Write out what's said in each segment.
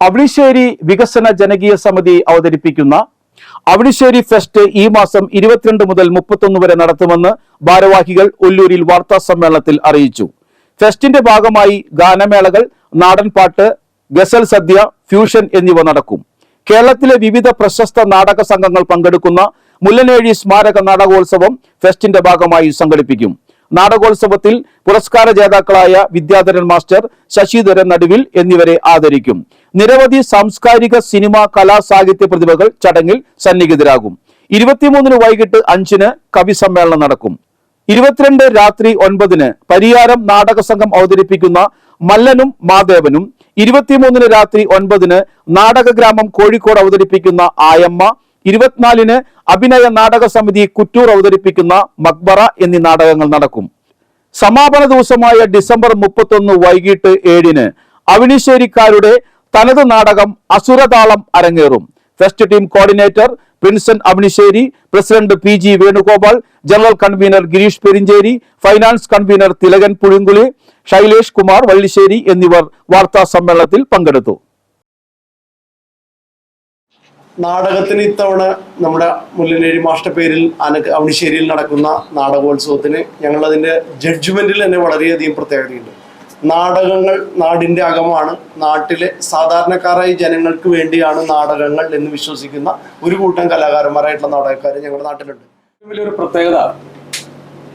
അവണിശ്ശേരി വികസന ജനകീയ സമിതി അവതരിപ്പിക്കുന്ന അവിളിശ്ശേരി ഫെസ്റ്റ് ഈ മാസം ഇരുപത്തിരണ്ട് മുതൽ മുപ്പത്തൊന്ന് വരെ നടത്തുമെന്ന് ഭാരവാഹികൾ ഒല്ലൂരിൽ വാർത്താ സമ്മേളനത്തിൽ അറിയിച്ചു. ഫെസ്റ്റിന്റെ ഭാഗമായി ഗാനമേളകൾ നാടൻപാട്ട് ഗസൽ സദ്യ ഫ്യൂഷൻ എന്നിവ നടക്കും. കേരളത്തിലെ വിവിധ പ്രശസ്ത നാടക സംഘങ്ങൾ പങ്കെടുക്കുന്ന മുല്ലനേഴി സ്മാരക നാടകോത്സവം ഫെസ്റ്റിന്റെ ഭാഗമായി സംഘടിപ്പിക്കും. നാടകോത്സവത്തിൽ പുരസ്കാര ജേതാക്കളായ വിദ്യാധരൻ മാസ്റ്റർ ശശിധരൻ നടുവിൽ എന്നിവരെ ആദരിക്കും. നിരവധി സാംസ്കാരിക സിനിമ കലാ സാഹിത്യ പ്രതിഭകൾ ചടങ്ങിൽ സന്നിഹിതരാകും. ഇരുപത്തിമൂന്നിന് വൈകിട്ട് അഞ്ചിന് കവി സമ്മേളനം നടക്കും. ഇരുപത്തിരണ്ട് രാത്രി ഒൻപതിന് പരിയാരം നാടക സംഘം അവതരിപ്പിക്കുന്ന മല്ലനും മാദേവനും ഇരുപത്തിമൂന്നിന് രാത്രി ഒൻപതിന് നാടകഗ്രാമം കോഴിക്കോട് അവതരിപ്പിക്കുന്ന ആയമ്മ ഇരുപത്തിനാലിന് അഭിനയ നാടക സമിതി കുറ്റൂർ അവതരിപ്പിക്കുന്ന മക്ബറ എന്നീ നാടകങ്ങൾ നടക്കും. സമാപന ദിവസമായ ഡിസംബർ മുപ്പത്തൊന്ന് വൈകിട്ട് ഏഴിന് അവിനിശ്ശേരിക്കാരുടെ തനത് നാടകം അസുരതാളം അരങ്ങേറും. Fest team coordinator Prinson Avinisseri president P G Venugopal general convener Girish Perincheri finance convener Thilakan Puzhunkuli Shailesh Kumar Vallissery എന്നിവർ വാർത്താ സമ്മേളനത്തിൽ പങ്കെടുത്തു. നാടകത്തിന് ഇത്തവണ നമ്മുടെ മുല്ലനേരി മാഷ്ട പേരിൽ അനക്ക് അവണിശ്ശേരിയിൽ നടക്കുന്ന നാടകോത്സവത്തിന് ഞങ്ങളതിന്റെ ജഡ്ജ്മെന്റിൽ തന്നെ വളരെയധികം പ്രത്യേകതയുണ്ട്. നാടകങ്ങൾ നാടിന്റെ അകമാണ്. നാട്ടിലെ സാധാരണക്കാരായ ജനങ്ങൾക്ക് വേണ്ടിയാണ് നാടകങ്ങൾ എന്ന് വിശ്വസിക്കുന്ന ഒരു കൂട്ടം കലാകാരന്മാരായിട്ടുള്ള നാടകക്കാർ ഞങ്ങളുടെ നാട്ടിലുണ്ട്. വലിയൊരു പ്രത്യേകത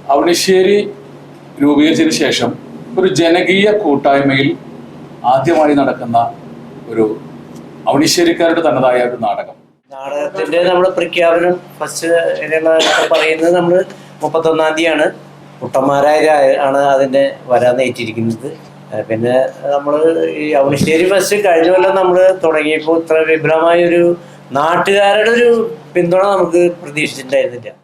അവണിശ്ശേരി രൂപീകരിച്ചതിന് ശേഷം ഒരു ജനകീയ കൂട്ടായ്മയിൽ ആദ്യമായി നടക്കുന്ന ഒരു അവണിശ്ശേരിക്കാരുടെ തനതായ ഒരു നാടകം. നാടകത്തിന്റെ നമ്മുടെ പ്രഖ്യാപനം ഫസ്റ്റ് പറയുന്നത് നമ്മൾ മുപ്പത്തൊന്നാം തീയതിയാണ്. കുട്ടന്മാരായ ആണ് അതിന്റെ ഏഹ് പിന്നെ നമ്മൾ ഈ അവണിശ്ശേരി ഫസ്റ്റ് കഴിഞ്ഞ കൊല്ലം നമ്മൾ തുടങ്ങിയപ്പോൾ ഇത്ര വിപുലമായ ഒരു നാട്ടുകാരുടെ ഒരു പിന്തുണ നമുക്ക് പ്രതീക്ഷിച്ചിട്ടുണ്ടായിരുന്നില്ല.